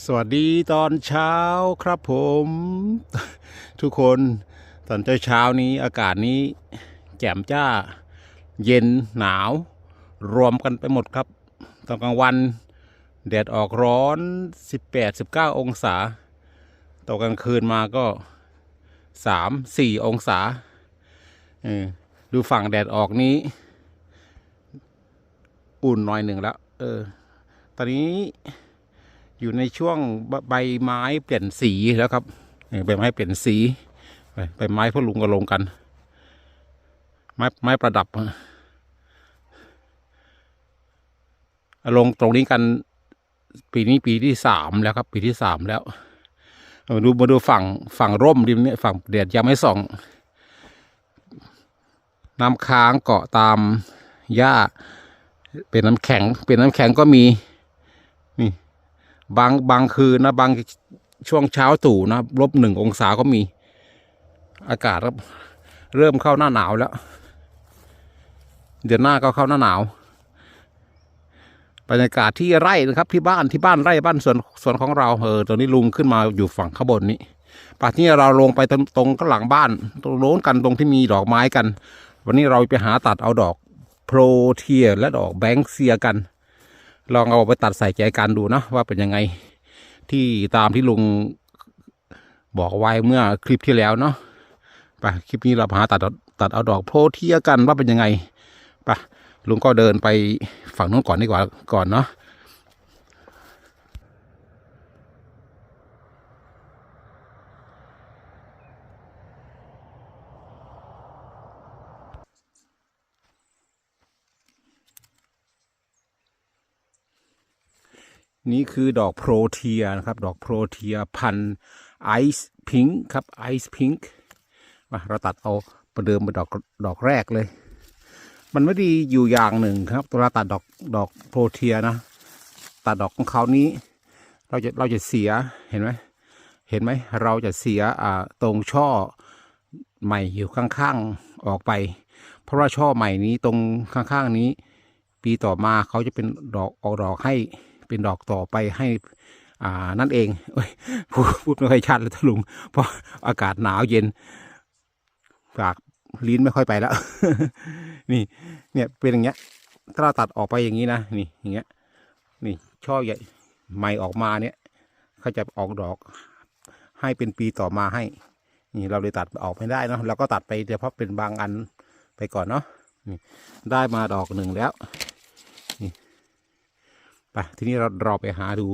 สวัสดีตอนเช้าครับผม ทุกคนตอนเช้านี้อากาศนี้ แจ่มจ้า เย็นหนาว รวมกันไปหมดครับ ตอนกลางวัน แดดออกร้อน 18-19 องศาตอนกลางคืนมาก็ 3-4 องศาดูฝั่งแดดออกนี้ อุ่นหน่อยหนึ่งแล้ว เออ ตอนนี้ อยู่ในช่วงใบไม้เปลี่ยนสีแล้วครับใบไม้เปลี่ยนสีใบไม้พ่อลุงก็ลงกัน ไม้ไม้ประดับลงตรงนี้กัน ปีนี้ปีที่สามแล้วครับ ปีที่สามแล้วมาดูมาดูฝั่งฝั่งร่มริมเนี่ยฝั่งเดียดยังไม่ส่องน้ำค้างเกาะตามหญ้าเป็นน้ำแข็ง เป็นน้ำแข็งก็มี บางบางคืนนะบางช่วงเช้าตู่นะลบหนึ่งองศาก็มี อากาศเริ่มเข้าหน้าหนาวแล้ว เดือนหน้าก็เข้าหน้าหนาวบรรยากาศที่ไร่นะครับที่บ้านที่บ้านไร่บ้านสวนสวนของเราเออตอนนี้ลุงขึ้นมาอยู่ฝั่งข้างบนนี้ป่าที่เราลงไปตรงตรงข้างหลังบ้าน ตรงโน้นกันตรงที่มีดอกไม้กัน วันนี้เราไปหาตัดเอาดอกโพรเทียและดอกแบงค์เซียกัน ลองเอาไปตัดใส่ใจกันดูนะว่าเป็นยังไงที่ตามที่ลุงบอกไว้เมื่อคลิปที่แล้วเนาะไปคลิปนี้เราหาตัดตัดเอาดอกโพเทียกันว่าเป็นยังไงไปลุงก็เดินไปฝั่งนู้นก่อนดีกว่าก่อนเนาะ นี่คือดอกโพรเทียนะครับ ดอกโพรเทียพันไอซ์พิงค์ครับไอซ์พิงค์มาเราตัดเอาประเดิมเป็นดอกดอกแรกเลย มันไม่ดีอยู่อย่างหนึ่งครับตัวเราตัดดอกดอกโพรเทียนะ ตัดดอกของเขานี้ เราจะเราจะเสียเห็นไหมเห็นไหมเราจะเสียอ่าตรงช่อใหม่อยู่ข้างๆออกไป เพราะว่าช่อใหม่นี้ตรงข้างๆนี้ ปีต่อมาเขาจะเป็นดอกออกดอกให้ เป็นดอกต่อไปให้อ่านั่นเองเอ้ยพูดไม่ค่อยชัดเลยทะลุงเพราะอากาศหนาวเย็นปากลิ้นไม่ค่อยไปแล้ว นี่ เนี่ยเป็นอย่างเงี้ย ถ้าเราตัดออกไปอย่างนี้นะนี่อย่างเงี้ย นี่ช่อใหญ่ใหม่ออกมาเนี่ยเขาจะออกดอกให้เป็นปีต่อมาให้ นี่เราเลยตัดออกไม่ได้เนาะเราก็ตัดไปเฉพาะเป็นบางอันไปก่อนเนาะนี่ได้มาดอกหนึ่งแล้ว ไปทีนี้เราเราไปหาดู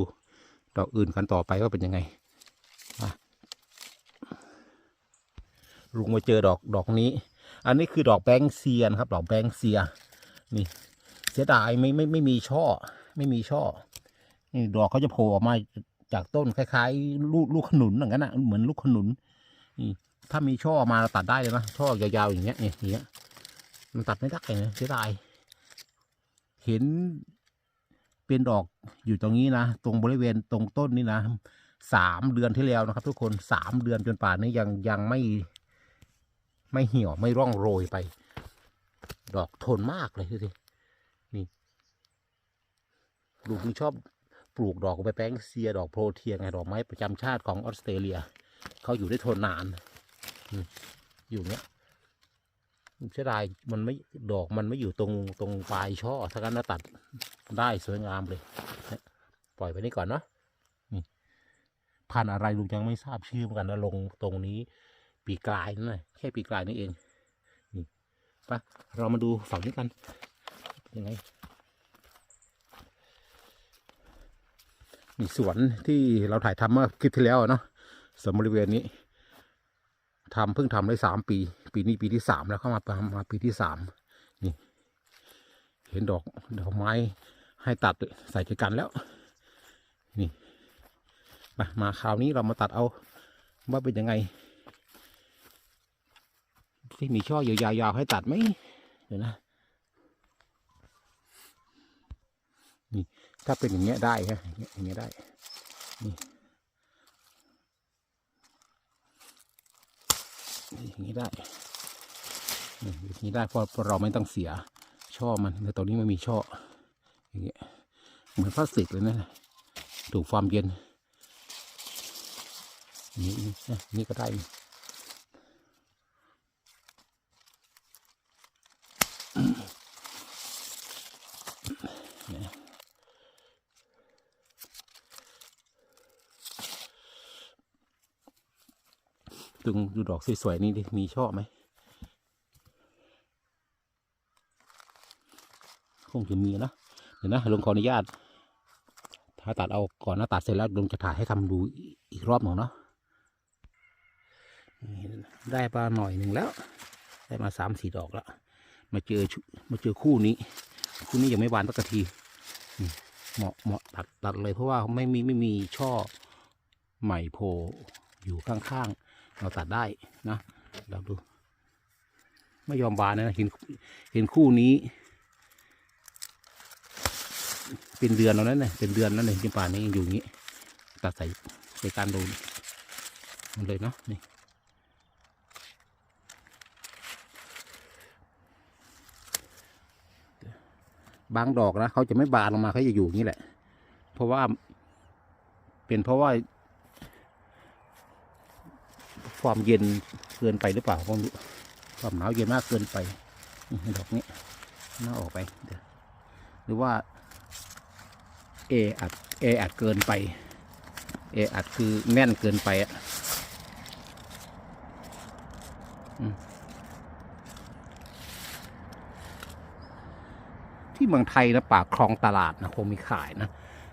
ดอกอื่นกันต่อไปว่าเป็นยังไงลุงมาเจอดอกดอกนี้ อันนี้คือดอกแบงเซียนครับ ดอกแบงเซีย นี่ เสียดายไม่ไม่ไม่มีช่อ ไม่มีช่อ นี่ดอกเขาจะโผล่ออกมาจากต้นคล้ายๆ ลูกลูกขนุนอย่างนั้นนะเหมือนลูกขนุน นี่ ถ้ามีช่อมาเราตัดได้เลยนะช่อยาวๆอย่างเงี้ยนี่อย่างเงี้ย มันตัดไม่ได้เลยเสียดาย เห็น เป็นดอกอยู่ตรงนี้นะ ตรงบริเวณตรงต้นนี่นะสามเดือนที่แล้วนะครับ ทุกคนสามเดือนจนป่านนี้ยังยังไม่ ไม่เหี่ยวไม่ร่องโรยไป ดอกทนมากเลยดูสินี่ลูกนี่ชอบปลูกดอกไปแป้งเซียดอกโพรเทียไงดอกไม้ประจำชาติของออสเตรเลียเขาอยู่ได้ทนนานอยู่เนี้ยเสียดายมันไม่ดอกมันไม่อยู่ตรงตรงปลายช่อถ้างั้นเราตัด ได้สวยงามเลยปล่อยไปนี่ก่อนเนาะนี่พันอะไรลุงยังไม่ทราบชื่อเหมือนกันนะลงตรงนี้ ปีกลายนั่นแหละแค่ปีกลายนี่เองนี่ไปะเรามาดูฝั่งนี้กันยังไงนี่สวนที่เราถ่ายทำเมื่อคลิปที่แล้วเนาะสวนบริเวณนี้ทำเพิ่งทำได้สามปี ปีนี้ปีที่สามแล้วเข้ามาทำมาปีที่สามนี่ เห็นดอกดอกไม้ ให้ตัดใส่ใจกันแล้ว นี่มามาคราวนี้เรามาตัดเอาว่าเป็นยังไง ที่มีช่อยาวๆให้ตัดไหมเดี๋ยวนะนี่ถ้าเป็นอย่างเงี้ยได้ฮะอย่างเงี้ยอย่างเงี้ยได้นี่นี่อย่างนี้ได้นี่อย่างนี้ได้เพราะเราไม่ต้องเสียช่อมันแต่ตรงนี้มันมีช่อ อย่างเงี้ยเหมือนพลาสติกเลยนะถูกความเย็นนี่นี่ก็ได้นี่เนี่ยดูดูดอกสวยๆนี่ดิ มีชอบไหม คงจะมีนะ เดี๋ยวนะลุงขออนุญาต ถ้าตัดเอาก่อนนะตัดเสร็จแล้วลุงจะถ่ายให้ทำดูอีกรอบหนึ่งเนาะได้ปลาหน่อยหนึ่งแล้ว ได้มาสามสี่ดอกแล้ว มาเจอมาเจอคู่นี้ คู่นี้ยังไม่บานสักทีเหมาะเหมาะตัดตัดเลยเพราะว่าไม่มีไม่มีช่อใหม่โผล่อยู่ข้างๆ เราตัดได้นะเราดู ไม่ยอมบานนะเห็นเห็นคู่นี้ เป็นเดือนแล้วนั่นเนี่ยเป็นเดือนแล้วเนี่ยจนป่านนี้ยังอยู่งี้ตัดใส่ในการดูมันเลยเนาะนี่บางดอกนะเขาจะไม่บานลงมาเขาจะอยู่อย่างนี้แหละ เพราะว่าเป็นเพราะว่าความเย็นเกินไปหรือเปล่าก็ไม่รู้ความหนาวเย็นมากเกินไปดอกนี้น่าออกไปหรือว่า เออัดเออัดเกินไปเออัดคือแน่นเกินไปอะที่เมืองไทยนะป่าคลองตลาดนะคงมีขายนะ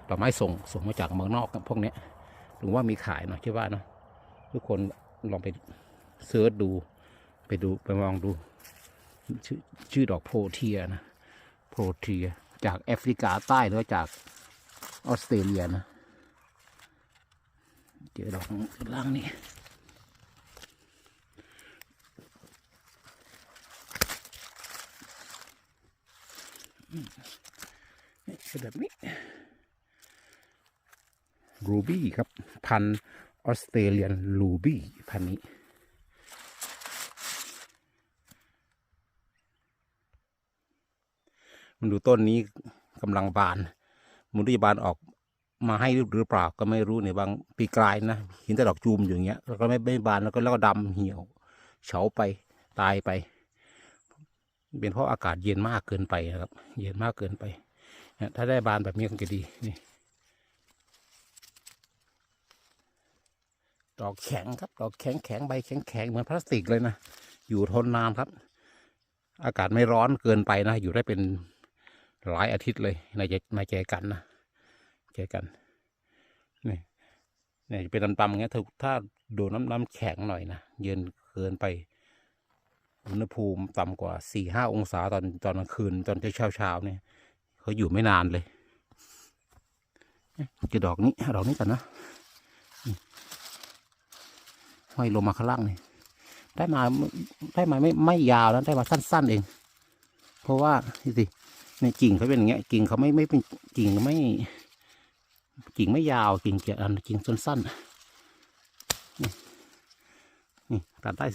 ดอกไม้ส่งส่งมาจากเมืองนอกพวกเนี้ยถึงว่ามีขายเนาะคิดว่าเนาะทุกคนลองไปเซิร์ชดู ไปดูไปมองดู ชื่อชื่อดอกโพเทียนะโพเทีย จากแอฟริกาใต้หรือว่าจาก ออสเตรเลียนะ เจอดอกล่างนี่อืมเป็นแบบนี้รูบี้ครับ พันออสเตรเลียนรูบี้พันนี้มันดูต้นนี้กำลังบาน มุนที่บานออกมาให้หรือเปล่าก็ไม่รู้ในบางปีกลายนะห็นต่ดอกจูมอย่างเงี้ยแล้วก็ไม่ไม่บานแล้วก็แล้วก็ดำเหี่ยวเฉาไปตายไป เป็นเพราะอากาศเย็นมากเกินไปนะครับ เย็นมากเกินไปเนี่ยถ้าได้บานแบบนี้คงจะดีนี่ดอกแข็งครับดอกแข็งแข็งใบแข็งแข็งเหมือนพลาสติกเลยนะอยู่ทนนานครับ อากาศไม่ร้อนเกินไปนะ อยู่ได้เป็น หลายอาทิตย์เลยในใจในใจกันนะใจกันนี่เนี่ยจะเป็นดำๆอย่างเงี้ยถ้าถ้าโดนน้ำน้ำแข็งหน่อยนะเย็นเกินไปอุณหภูมิต่ำกว่าสี่ห้าองศาตอนตอนกลางคืนตอนเช้าเช้าเนี่ยเขาอยู่ไม่นานเลยจะดอกนี้ดอกนี้กันนะห้อยลงมาข้างล่างนี่ได้มาได้มาไม่ไม่ยาวแล้วได้มาสั้น ๆ เอง เพราะว่านี่สิ ในกิ่งเขาเป็นอย่างเงี้ยกิ่งเขาไม่ไม่เป็นกิ่งไม่กิ่งไม่ยาวกิ่งเกียอันกิ่งสั้นๆนี่นี่ตัดได้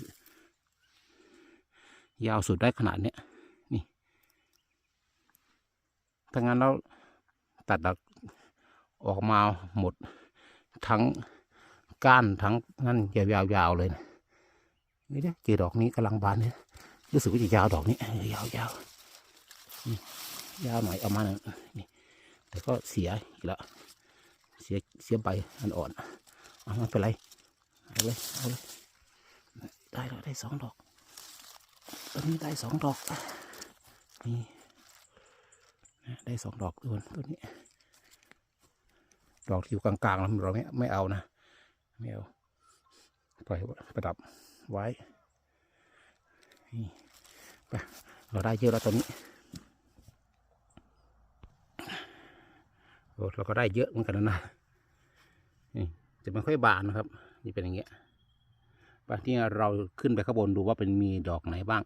ยาวสุดได้ขนาดเนี้ยนี่ถ้างั้นเราตัดดอกออกมาหมดทั้งก้านทั้งนั่นยาวๆเลยนะนี่เด้เจอดอกนี้กำลังบานเนี่ยรู้สึกว่าจะยาวดอกนี้ยาวยาว ยาวหน่อยเอามาหน่อยนี่แต่ก็เสียอีกแล้วเสียเสียใบอันอ่อนเอาไม่เป็นไรเอาเลยเอาเลยได้แล้วได้สองดอกตอนนี้ได้สองดอกนี่ได้สองดอกตัวตัวนี้ ดอกที่อยู่กลางๆเราไม่ไม่เอานะไม่เอาปล่อยไว้ประดับไว้นี่ไปเราได้เยอะแล้วตอนนี้โอ้ เราก็ได้เยอะเหมือนกันนะนี่จะไม่ค่อยบานนะครับ นี่เป็นอย่างเงี้ยไปที่เราขึ้นไปข้างบนดูว่าเป็นมีดอกไหนบ้าง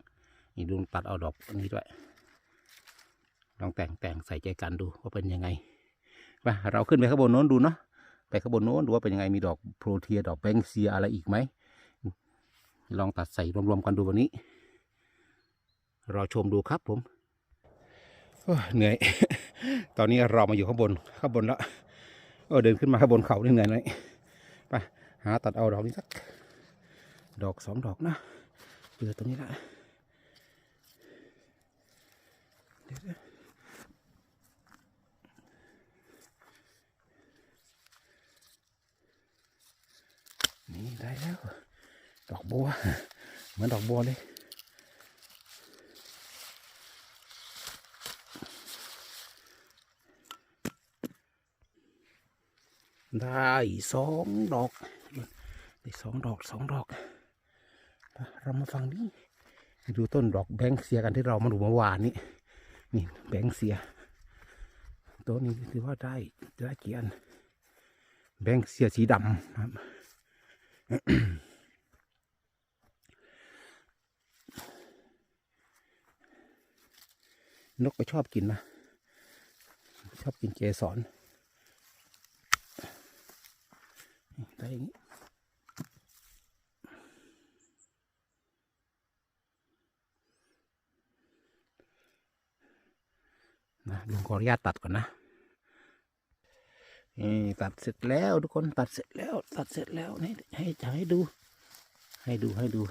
นี่ดูตัดเอาดอกอันนี้ด้วย ลองแต่งแต่งใส่ใจกันดูว่าเป็นยังไงไปเราขึ้นไปข้างบนโน้นดูเนาะไปข้างบนโน้นดูว่าเป็นยังไงมีดอกโปรเทียดอกแบงเซียอะไรอีกไหมลองตัดใส่รวมๆกันดูวันนี้ รอชมดูครับผมเหนื่อย ตอนนี้เรามาอยู่ข้างบนข้างบนแล้วเออเดินขึ้นมาข้างบนเขาเหนื่อยหน่อยไปหาตัดเอาดอกนี้สักดอกสองดอกนะเจอตรงนี้ละนี่ได้แล้ว ดอกบัวเหมือนดอกบัวเลย ได้สองดอกได้สองดอกสองดอก เรามาฟังนี้ดูต้นดอกแบงค์เสียกันที่เรามาดูเมื่อวานนี้นี่แบงค์เสียตัวนี้ถือว่าได้ได้เกี่อันแบงค์เสียสีดำครับนกก็ชอบกินนะ ชอบกินเกสร ได้อย่างนี้นะลุงขออนุญาตตัดก่อนนะนี่ตัดเสร็จแล้วทุกคนตัดเสร็จแล้ว ตัดเสร็จแล้วนี่ให้จะให้ดู ให้ดูให้ดู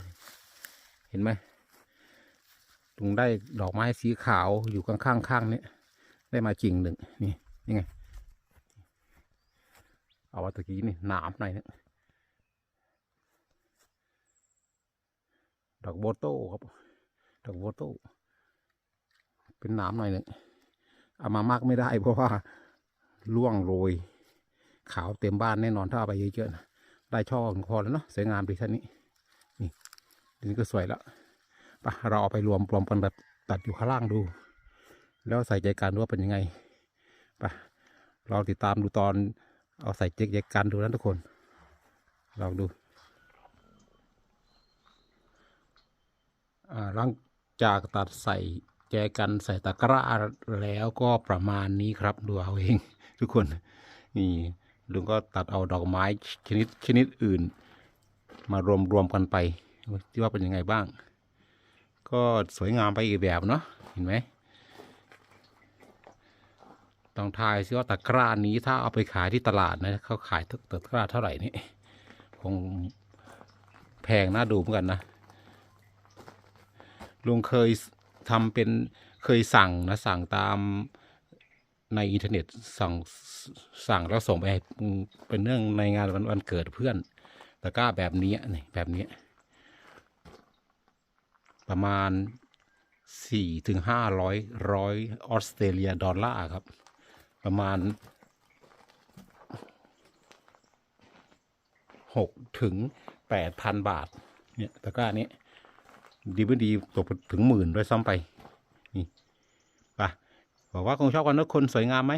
เห็นไหมลุงได้ดอกไม้สีขาวอยู่ข้างๆข้างนี้ได้มาจริงหนึ่งนี่นี่ไง เอาไว้ตะกี้นี่หนามหน่อยนึงดอกโบโต้ครับ ดอกโบโต้ เป็นหนามหน่อยนึงเอามามากไม่ได้เพราะว่าล่วงโรย ขาวเต็มบ้านแน่นอนถ้าเอาไปเยอะๆนะได้ช่อดึงพอแล้วเนาะสวยงามดีท่านนี้ นี่ทีนี้ก็สวยแล้วปะเราเอาไปรวมรวมกันแบบตัดอยู่ข้างล่างดู แล้วใส่ใจการดูว่าเป็นยังไงปะเราติดตามดูตอน เอาใส่ใจใจการดูนะทุกคน ลองดูอ่าหลังจากตัดใส่แจกันใส่ตะกร้าแล้วก็ประมาณนี้ครับดูเอาเอง ทุกคน นี่ลุงก็ตัดเอาดอกไม้ชนิดชนิดอื่น มารวมรวมกันไปที่ว่าเป็นยังไงบ้าง ก็สวยงามไปอีกแบบเนาะเห็นไหม ต้องทายซิว่าตะกร้านี้ถ้าเอาไปขายที่ตลาดนะเขาขายตะกร้าเท่าไหร่นี่คงแพงน่าดูเหมือนกันนะลุงเคยทำเป็นเคยสั่งนะสั่งตามในอินเทอร์เน็ตสั่งสั่งแล้วส่งไปเป็นเรื่องในงานวันวันเกิดเพื่อนตะกร้าแบบนี้นี่แบบนี้ ประมาณสี่ถึงห้าร้อยร้อยออสเตรเลียดอลลาร์ครับ ประมาณหกถึงแปดพันบาท เนี่ยตะกร้านี้ ดีไม่ดีตกถึงหมื่นด้วยซ้ำไป นี่ไปบอกว่าคงชอบกันทุกคนสวยงามไหม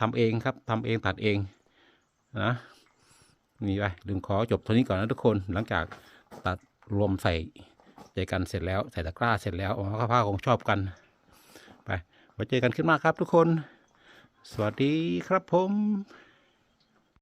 ทำเองครับทำเองตัดเองนะนี่ไปดึงขอจบเท่านี้ก่อนนะทุกคนหลังจากตัดรวมใส่ใจกันเสร็จแล้วใส่ตะกร้าเสร็จแล้วหวังว่าผ้าคงชอบกัน ไปไว้เจอกันขึ้นมาครับทุกคน สวัสดีครับผม